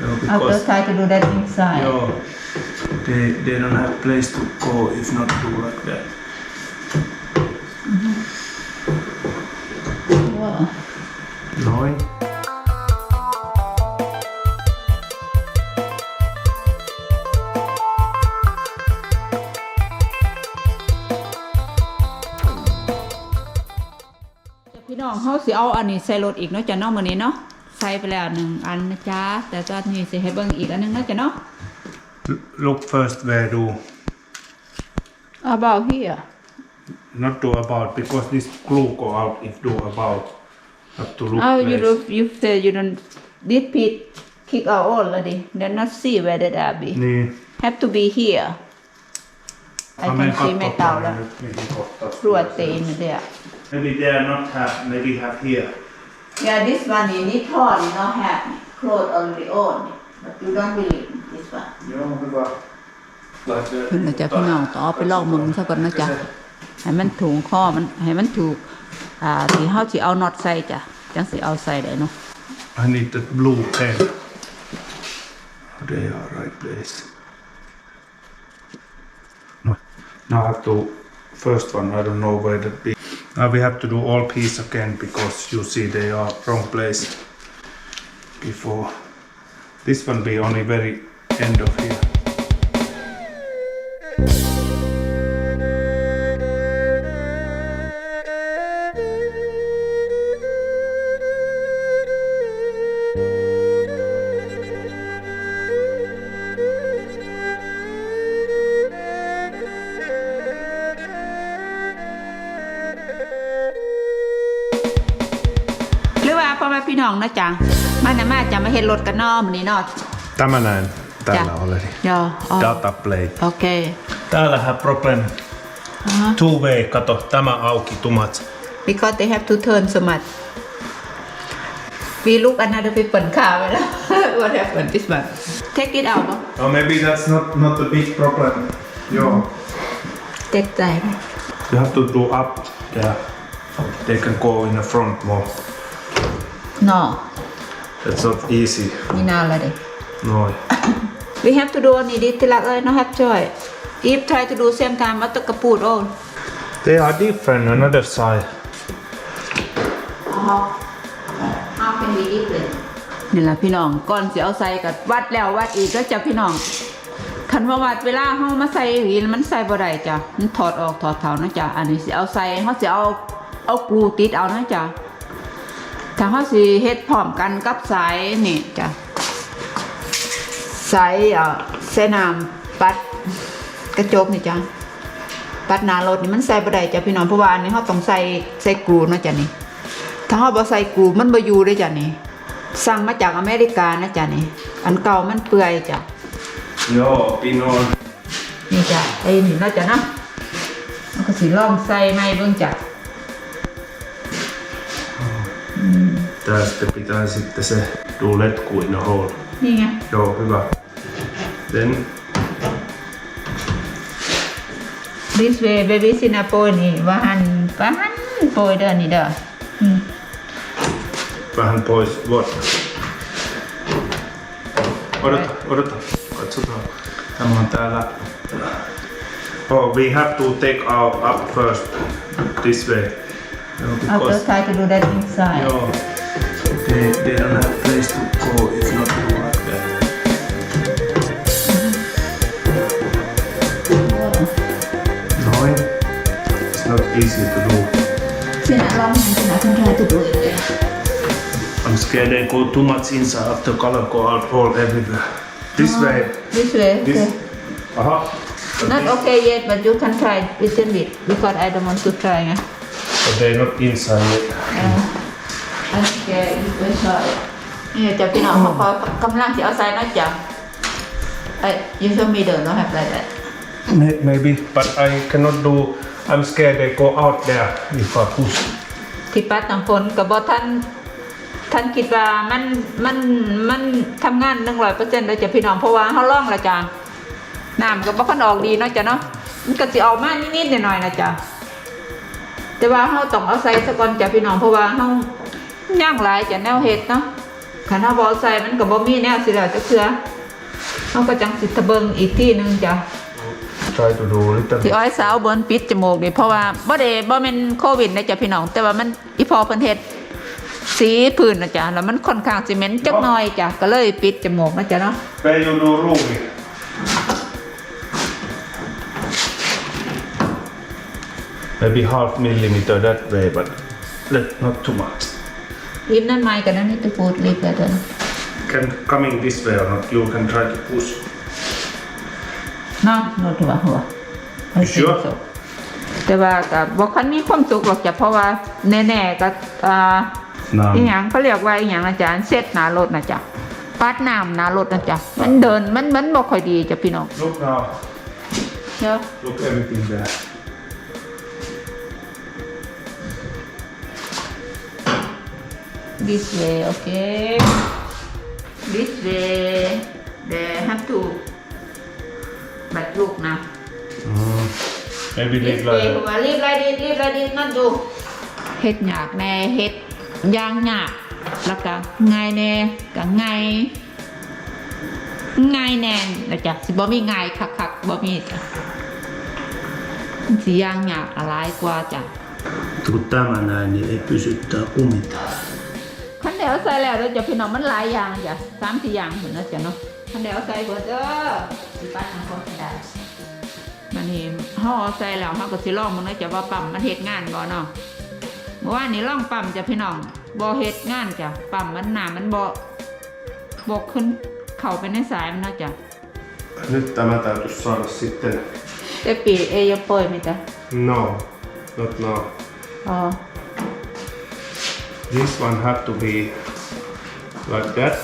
Yeah, I'll because try to do that inside. yeah, they they don't have place to go if not do like that. Wow. Noin. Dạ, พี่น้องเขาสิเอาอันนี้ใส่รถอีกเนาะจ้ะเนาะมื้อนี้เนาะ ใส่ไปแล้วหนึ่งอันนะจ๊ะ แต่ตอนนี้สิให้เบิ่งอีกอันหนึงเนาะจ้ะเนาะ L- Look first where do about here not do about because this glue go out if do about have to look oh you place. do you say you don't did Pete kick out already then not see where that are be Niin. have to be here I Mä can menen see kattoo metal tuonne nyt, mihin kohtaan. รวดตีนเดีย Maybe they are not have, maybe have here. Yeah, this one you need tall, you not have clothes already own, but you don't believe in this one. Joo, hyvä. Like that. เพิ่นน่ะจะพี่น้องต่อไปลองมึงซะก่อนนะจ๊ะให้มันถูกข้อมันให้มันถูก อ่าที่เฮาสิเอาน็อตใส่จ้ะจังสิเอาใส่ได้เนาะ I need that blue pen. They are right place. No, now I have to first one. I don't know where that be. Now we have to do all piece again because you see they are wrong place before. This one be only very end of here. อแม่พี่น้องนะจ๊ะมาน่ะมาจะมาเฮ็ดรถกันเนาะมื้อนี้เนาะ Tämä näin Täällä täällä already. ย่ออ๋อ Data play. โอเค Täällähän problem. Two way, kato, tämä auki tumat. because they have to turn so much we look another people car ไว้แล้ว what happened this one take it out บ่ Oh, maybe that's not not a big problem. Yo, เจ็บใจไหม you have to do up there. They can go in the front more. No That's not easy. นี่นานแล้วดิ No. we have to do อันนี้ดิทีหลักเอ้ย no have choice if try to do same time มาตะกระปูดโอ้ They are different on other side. how can we different นี่แหละพี่น้องก่อนสิเอาใส่กับวัดแล้ววัดอีกก็จะพี่น้องคันว่าวัดเวลาเฮามาใส่อีกมันใส่บ่ได้จ้ะมันถอดออกถอดเท่านะจ้ะอันนี้สิเอาใส่เฮาสิเอาเอากรูติดเอานะจ้ะ ถ้าเฮาสิเฮ็ดพร้อมกันกับสายนี่จ้ะสายเอ่อใส่น้ำปัดกระจกนี่จ้ะปัดหน้ารถนี่มันใส่บ่ได้จ้ะพี่น้องเพราะว่าอันนี้เฮาต้องใส่ใส่กรูนะจ้ะนี่ ถ้าเฮาบ่ใส่กรูมันบ่อยู่เด้จ้ะนี่สั่งมาจากอเมริกานะจ๊ะนี่ อันเก่ามันเปื่อยจ้ะ Joo, pin on. นี่จ้ะไอ้นี่เนาะจ้ะเนาะมันก็สิลองใส่ใหม่เบิ่งจ้ะ Tästä pitää sitten se tuu letku in a hole. นี่ไง Joo, hyvä. Then this way baby สินาโปยนี่ว่าหันว่าหันโปยเด้อนี่เด้ออืม vähän pois. What? Odota, odota. Katsotaan. Tämä on täällä. Oh, we have to take out up first. This way. No, I'll because, just try to do that inside joo, they, they don't have place to go if not do like that. Noin. It's not easy to do. สินะลองหันสินะ can try to do it I'm scared they go too much inside after color go out all everywhere. This way. this way This. okay Aha. not okay yet but you can try little bit because I don't want to try ไง But they're not inside yet. โอเคอีกไม่ใช่นี่จะพี่น้องเขาเขากำลังจะเอาใส่นะจ๊ะไอ้ยูชมีเดินเนาะแบบไรแบบ May- Maybe, but I cannot do. I'm scared they go out there if I push. ที่ปัดน้ำฝนกับบอท่านท่านคิดว่ามันมันมันทำงานหนึ่งร้อยเปอร์เซ็นต์เลยจ้ะพี่น้องเพราะว่าเขาล่องและจ้ะน้ำก็บ่ค่อยออกดีเนาะจ้ะเนาะมันก็จะออกมานิดๆหน่อยๆนะจ้ะแต่ว่าเขาต้องเอาใส่สะก่อนจ้ะพี่น้องเพราะว่าเขา ย่างหลายจ้ะแนวเห็ดเนาะคันเฮาบ่ใส่มันก็บ่มีแนวสิแล้วจะเคือเฮาก็จังสิตะเบิงอีกที่หนึงจ้ะ try to do little ที่อ้อยสาวบนปิดจมูกนี่เพราะว่าบ่ได้บ่แม่นโควิดนะจ๊ะพี่น้อง แต่ว่ามันอีพอเพิ่นเฮ็ดสีพื้นนะจ๊ะแล้วมันค่อนข้างสิเหม็นจักหน่อยจ้ะก็เลยปิดจมูกนะจ๊ะเนาะ where you do rooming maybe half millimeter that way but let not too much รีบนั่นไม้กันนั่นนี่ตะปูดรีบแล้วเด้อ can coming this way or not you can try to push เนาะโนดว่าหัว You sure? แต่ว่าก็บ่คันมีความสุขหรอกจ้ะเพราะว่าแน่ๆก็อ่า no อีหยังเขาเรียกว่าอีหยังอาจารย์เซตหน้ารถนะจ๊ะปัดน้ำหน้ารถนะจ๊ะมันเดินมันมันบ่ค่อยดีจ้ะพี่น้อง look now เนาะ look everything there this way okay this way they have to บัดลูกนะ mm. maybe this leave way like ว่ารีบไรดิรีบไรดินั่นดูเฮ็ดยากแน่เฮ็ดย่างยากแล้วก็ง่ายแน่ก็ง่ายง่ายแน่นะจ๊ะสิบ่มีง่ายคักๆบ่มีจ้ะมันสิย่างยากอะไรกว่าจ้ะ kun tämä näin, niin ei pysy tää kumitaan. คันเดียวใส่แล้วเดี๋ยวจะพี่น้องมันหลายอย่างจ้ะสามสี่อย่างเหมือนนะจ๊ะเนาะคันเดียวใส่เบิดเด้อสิปัดทางคนได้มันนี่ห่อใส่แล้วเฮาก็สิลองมึงนะจ๊ะว่าปั๊มมันเฮ็ดงานบ่เนาะเมื่อวานนี้ลองปั๊มจ้ะพี่น้องบ่เฮ็ดงานจ้ะปั๊มมันหนามันบ่บ่ขึ้นเข้าไปในสายมันนะจ๊ะ nyt tämä täytyisi saada sitten แต่ปีเอยปล่อยไหมจ๊ะ no not now อ๋อ this one have to be like that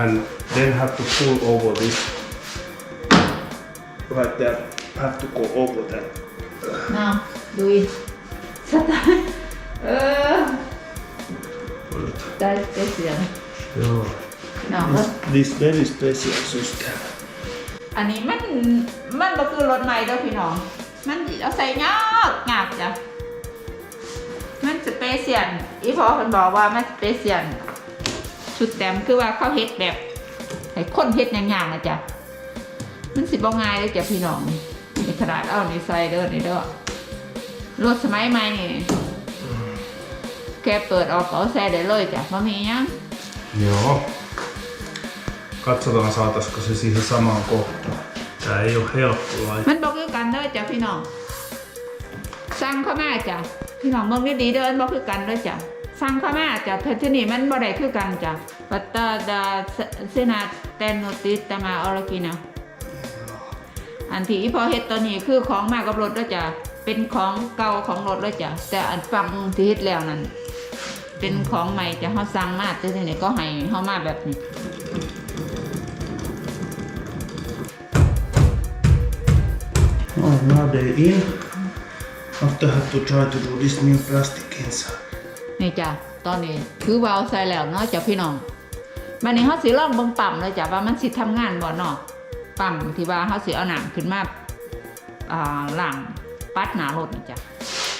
and then have to pull over this like that have to go over that นาดูอีสไตล์เออได้ได้เสียง Joo. เนาะ this very special system อันนี้มันมันก็คือรถใหม่เด้อพี่น้อง มันเอาใส่ยากยากจ้ะมันส เปเชียนอีพอเพิ่นบอกว่ามันสเปเชียนชุดแต้มคือว่าเขาเฮ็ดแบบให้คนเฮ็ดอย่างๆนะจ๊ะมันสิบ่ง่ายเลยจ้ะพี่น้องในขนาดเอาในใส่เด้อนี่เด้อรถสมัยใหม่นี่แค่เปิดออกก็เอาใส่ได้เลยจ้ะบ่มีหยัง Joo. Katsotaan saataisiko se siihen samaan kohtaan. Tää ei ole helppo laittaa. มันบอก สั่งเข้ามาจ้ะพี่น้องเมืองดีๆเด้อมันบอกคือกันด้อจ้ะสั่งเข้ามาจ้ะแต่ที่นี่มันบ่ได้คือกันจ้ะปัตตาดาเซนาเตนโนติตมาออรกินะอันที่พอเฮ็ดตัวนี้คือของมากับรถเด้อจ้ะเป็นของเก่าของรถเด้อจ้ะแต่อันฟังที่เฮ็ดแล้วนั่นเป็นของใหม่จะเฮาสั่งมาแต่ที่นี่ก็ให้เฮามาแบบนี้ Oh, now they in. After have to try to do this new plastic inside. นี่จ้ะตอนนี้คือวาล์วใส่แล้วเนาะจ้ะพี่น้องมันนี้เขาสิลองเบิ่งปั๊มเลยจ้ะว่ามันสิทำงานบ่เนาะปั๊มที่ว่าเขาสิเอาหนังขึ้นมาอ่าหลังปัดหนารถนะจ้ะ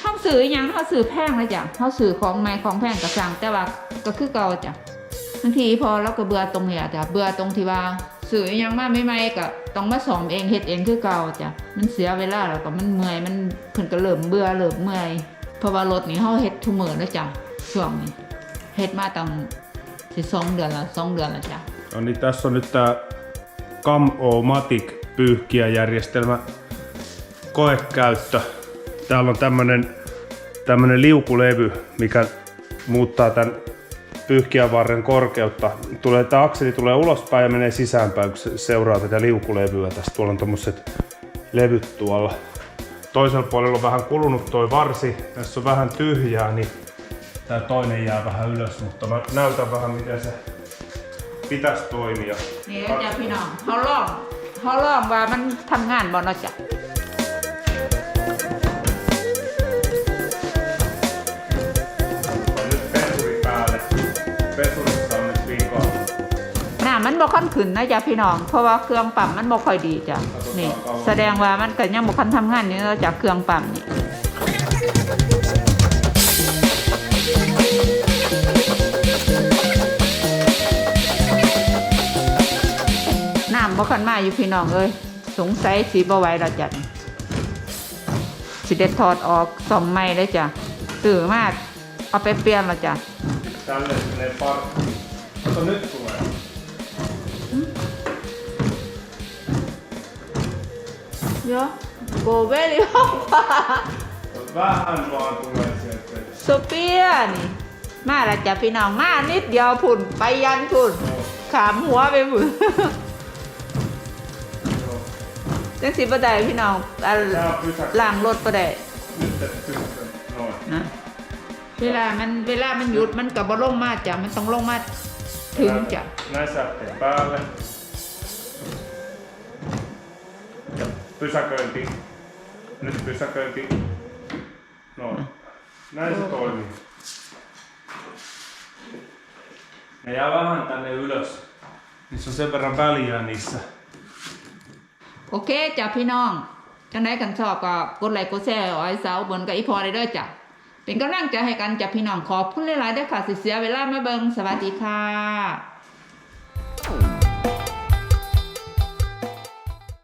เขาซื้อหยังเขาซื้อแพงเลยจ้ะเขาซื้อของแม่ของแพงกระซังแต่ว่าก็คือเก่าจ้ะบางทีพอเราก็เบื่อตรงเนี้ยจ้ะเบื่อตรงที่ว่า ซื้อยังมาใหม่ๆก็ต้องมาซ่อมเองเฮ็ดเองคือเก่าจ้ะมันเสียเวลาแล้วก็มันเมื่อยมันเพิ่นก็เริ่มเบื่อเริ่มเมื่อยเพราะว่ารถนี่เขาเฮ็ดทุกมื้อแล้วจ้ะช่วงนี้เฮ็ดมาตั้งสิสองเดือนละสองเดือนละจ้ะ No niin, tässä on nyt tämä Cam-O-Matic pyyhkiäjärjestelmä koekäyttö. Täällä on tämmönen, tämmönen liukulevy, mikä muuttaa tämän pyyhkijävarren korkeutta. Tulee, tää akseli tulee ulospäin ja menee sisäänpäin, kun se seuraa tätä liukulevyä. Tässä tuolla on tommoset levyt tuolla. Toisella puolella on vähän kulunut toi varsi. Tässä on vähän tyhjää, niin tää toinen jää vähän ylös, mutta mä näytän vähän miten se pitäisi toimia. นี่แล้วจ้ะพี่น้องเขาลองเขาลองว่ามันทำงานบ่เนาะจ้ะ มันบ่ค่อนขึ้นนะจ้ะพี่น้อง เพราะว่าเครื่องปั๊มมันบ่ค่อยดีจ้ะนี่ แสดงว่ามันก็ยังบ่คันทำงานนี่เนาะจ้ะเครื่องปั๊มนี่บ่คันมาอยู่พี่น้องเอ้ยสงสัยสีบ่ไหวแล้วจ้ะสิเด็ดถอดออกซ่อมใหม่เลยจ้ะซื้อมาเอาไปเปลี่ยนแล้วจ้ะ Tälle menee parkki. Mutta nyt tulee. Joo. Go very Vähän vaan tulee sieltä. โซเฟียนี่ มาแล้วจ้ะพี่น้องมานิดเดียวพุ่นไปยันพุ่น ขามหัวไปพุ่น Joo. จังสิบ่ได้พี่น้องอัน Tää on pysäkki. ล้างรถบ่ได้ Nyt et pysty. Noin. นะเวลามันเวลามันหยุดมันก็บ่ลงมาจ้ะมันต้องลงมาถึงจ้ะ Näsähteen päälle. Pysäköinti. Nyt pysäköinti. Noin. Näin se toimii. Ne jää vähän tänne ylös. Niissä on sen verran väliä niissä. โอเคจ้ะพี่น้อง จังไดกันชอบก็กดไลค์กดแชร์เอาไอ้สาวบนกับอีพอได้เด้อจ้ะ เป็นกำลังใจให้กันจ้ะพี่น้องขอบคุณหลายๆเด้อค่ะสิเสียเวลามาเบิ่งสวัสดีค่ะ